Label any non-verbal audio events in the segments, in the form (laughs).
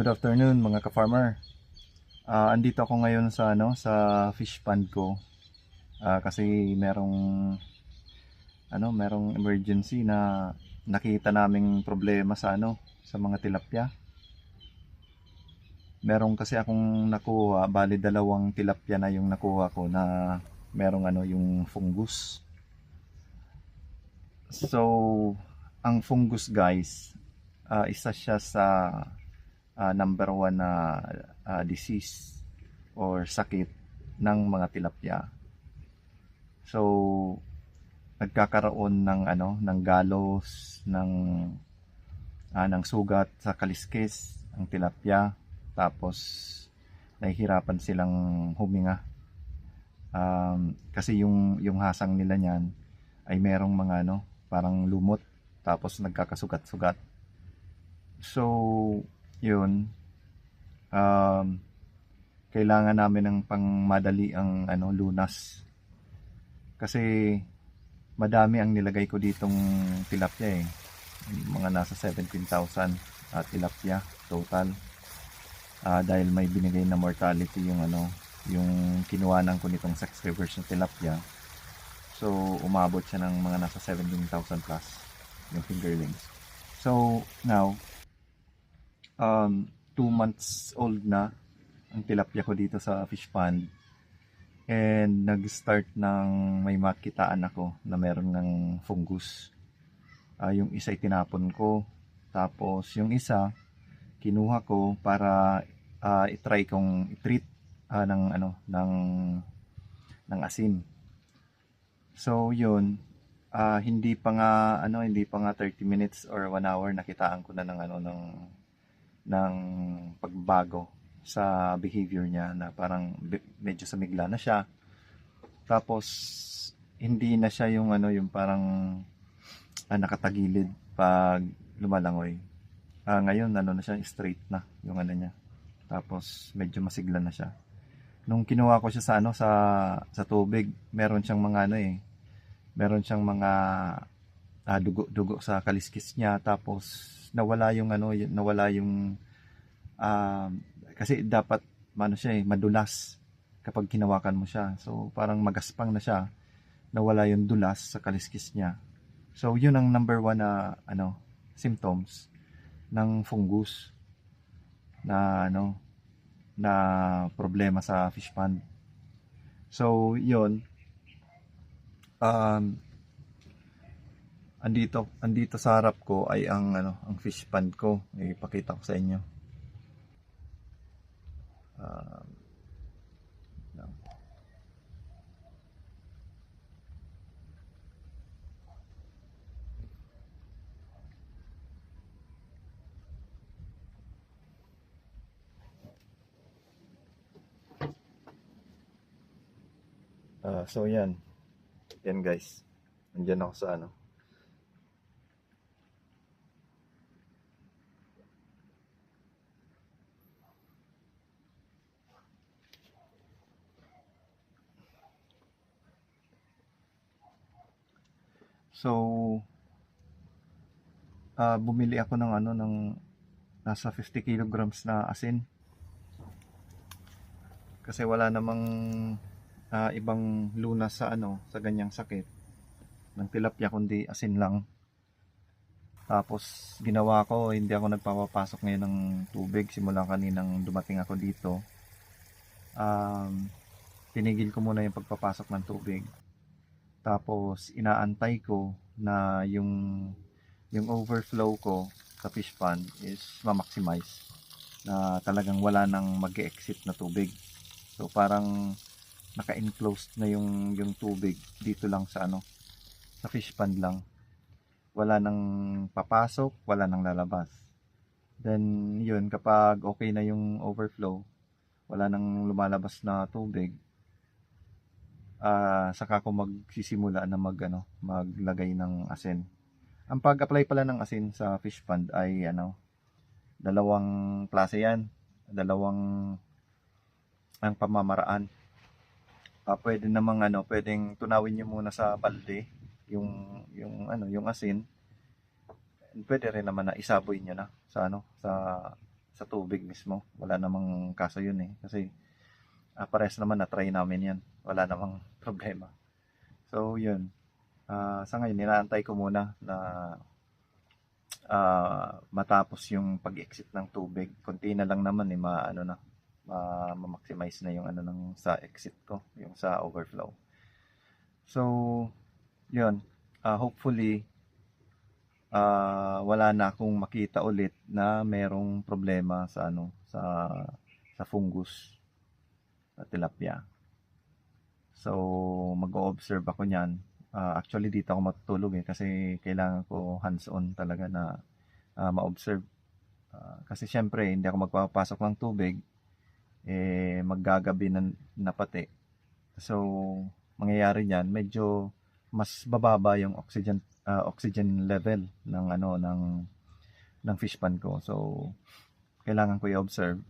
good afternoon mga ka-farmer. Ah, andito ako ngayon sa ano sa fish pond ko. Ah, kasi merong ano, merong emergency na nakita naming problema sa ano sa mga tilapia. Merong kasi akong nakuha, bali dalawang tilapia na yung nakuha ko na merong ano yung fungus. So, ang fungus guys, ah, isa siya sa ah, number one na ah, disease or sakit ng mga tilapia. So, nagkakaroon ng ano, ng galos, ng ah, ng sugat sa kaliskis ang tilapia. Tapos nahihirapan silang huminga. Um, kasi yung yung hasang nila niyan ay merong mga ano, parang lumot tapos nagkakasugat-sugat. So, yun. Um, kailangan namin ng pangmadali ang ano lunas. Kasi madami ang nilagay ko ditong tilapia eh. Mga nasa 17,000 at tilapia total. Ah, dahil may binigay na mortality yung ano yung kinuhanan ko nitong reverse na tilapia. So umabot siya ng mga nasa 17,000 plus yung fingerlings. So now um, 2 months old na ang tilapia ko dito sa fish pond. And nag-start ng may makitaan ako na meron ng fungus. Ah, yung isa itinapon ko. Tapos yung isa kinuha ko para ah, i-try kong i-treat ah, ng ano ng ng asin. So yun, ah, hindi pa nga ano hindi pa nga 30 minutes or 1 hour nakitaan ko na ng ano ng ng pagbago sa behavior niya na parang medyo samigla na siya. Tapos hindi na siya yung ano yung parang ah, nakatagilid pag lumalangoy. Ah, ngayon ano na siya straight na yung ano niya. Tapos medyo masigla na siya. Nung kinuha ko siya sa ano sa sa tubig, meron siyang mga ano eh. Meron siyang mga ah, dugo-dugo sa kaliskis niya. Tapos nawala yung ano nawala yung um, kasi dapat ano siya eh madulas kapag kinawakan mo siya. So parang magaspang na siya. Nawala yung dulas sa kaliskis niya. So yun ang number one na ano symptoms ng fungus na ano na problema sa fish pond. So yun. Um, andito andito sa harap ko ay ang ano ang fish pond ko. Ipakita ko sa inyo. Um. Ah, so yan. Yan guys. Andyan ako sa ano So, ah bumili ako ng ano ng nasa 50 kilograms na asin. Kasi wala namang ah, ibang lunas sa ano sa ganyang sakit ng tilapia kundi asin lang. Tapos ginawa ko, hindi ako nagpapapasok ngayon ng tubig simula kaninang dumating ako dito. Um, tinigil ko muna yung pagpapasok ng tubig. Tapos inaantay ko na yung yung overflow ko sa fish pond is ma-maximize na talagang wala nang mag-exit na tubig. So parang naka-enclosed na yung yung tubig dito lang sa ano sa fish pond lang. Wala nang papasok, wala nang lalabas. Then yun kapag okay na yung overflow, wala nang lumalabas na tubig, ah saka ako magsisimula na mag ano, maglagay ng asin. Ang pag-apply pala ng asin sa fish pond ay ano, dalawang klase 'yan. Dalawang ang pamamaraan. Ah, pwede namang ano, pwedeng tunawin niyo muna sa balde yung yung ano, yung asin. Pwede rin naman na isaboy niyo na sa ano, sa sa tubig mismo. Wala namang kaso yun eh. Kasi ah, pares naman na-try namin yan. Wala namang (laughs) problema. So, yun. Ah, sa ngayon, ninaantay ko muna na ah, matapos yung pag-exit ng tubig. Kunti na lang naman eh, maano na, ma- ma-maximize na yung ano ng sa exit ko, yung sa overflow. So, yun. Ah, hopefully, ah, wala na akong makita ulit na merong problema sa ano, sa sa fungus tilapia. So, mag-o-observe ako niyan. Ah, actually, dito ako matutulog eh kasi kailangan ko hands-on talaga na ah, ma-observe. Ah, kasi syempre, hindi ako magpapasok ng tubig eh maggagabi na, na pati. So, mangyayari niyan, medyo mas bababa yung oxygen ah, oxygen level ng ano ng ng fish pan ko. So, kailangan ko i-observe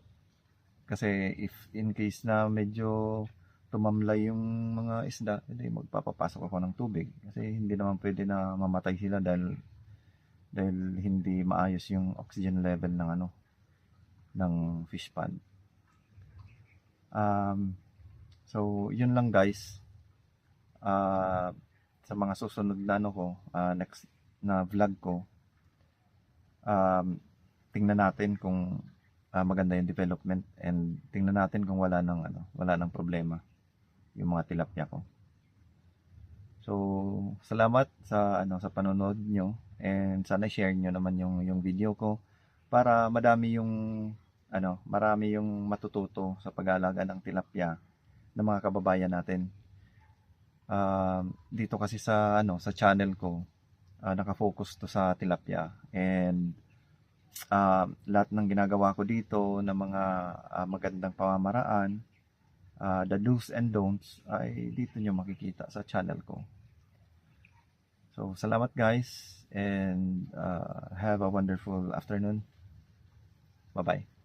kasi if in case na medyo tumamlay yung mga isda, hindi magpapapasok ako ng tubig kasi hindi naman pwede na mamatay sila dahil dahil hindi maayos yung oxygen level ng ano ng fish pond. Um, so yun lang guys. Ah, sa mga susunod na ano ko, ah, next na vlog ko, um, tingnan natin kung ah, maganda yung development and tingnan natin kung wala nang ano, wala nang problema yung mga tilapia ko. So, salamat sa ano sa panonood nyo and sana share nyo naman yung yung video ko para madami yung ano, marami yung matututo sa pag-aalaga ng tilapia ng mga kababayan natin. Um, dito kasi sa ano sa channel ko ah, naka-focus to sa tilapia and ah, lahat ng ginagawa ko dito ng mga ah, magandang pamamaraan ah, the do's and don'ts ay dito nyo makikita sa channel ko. So, salamat guys and ah, have a wonderful afternoon. Bye-bye.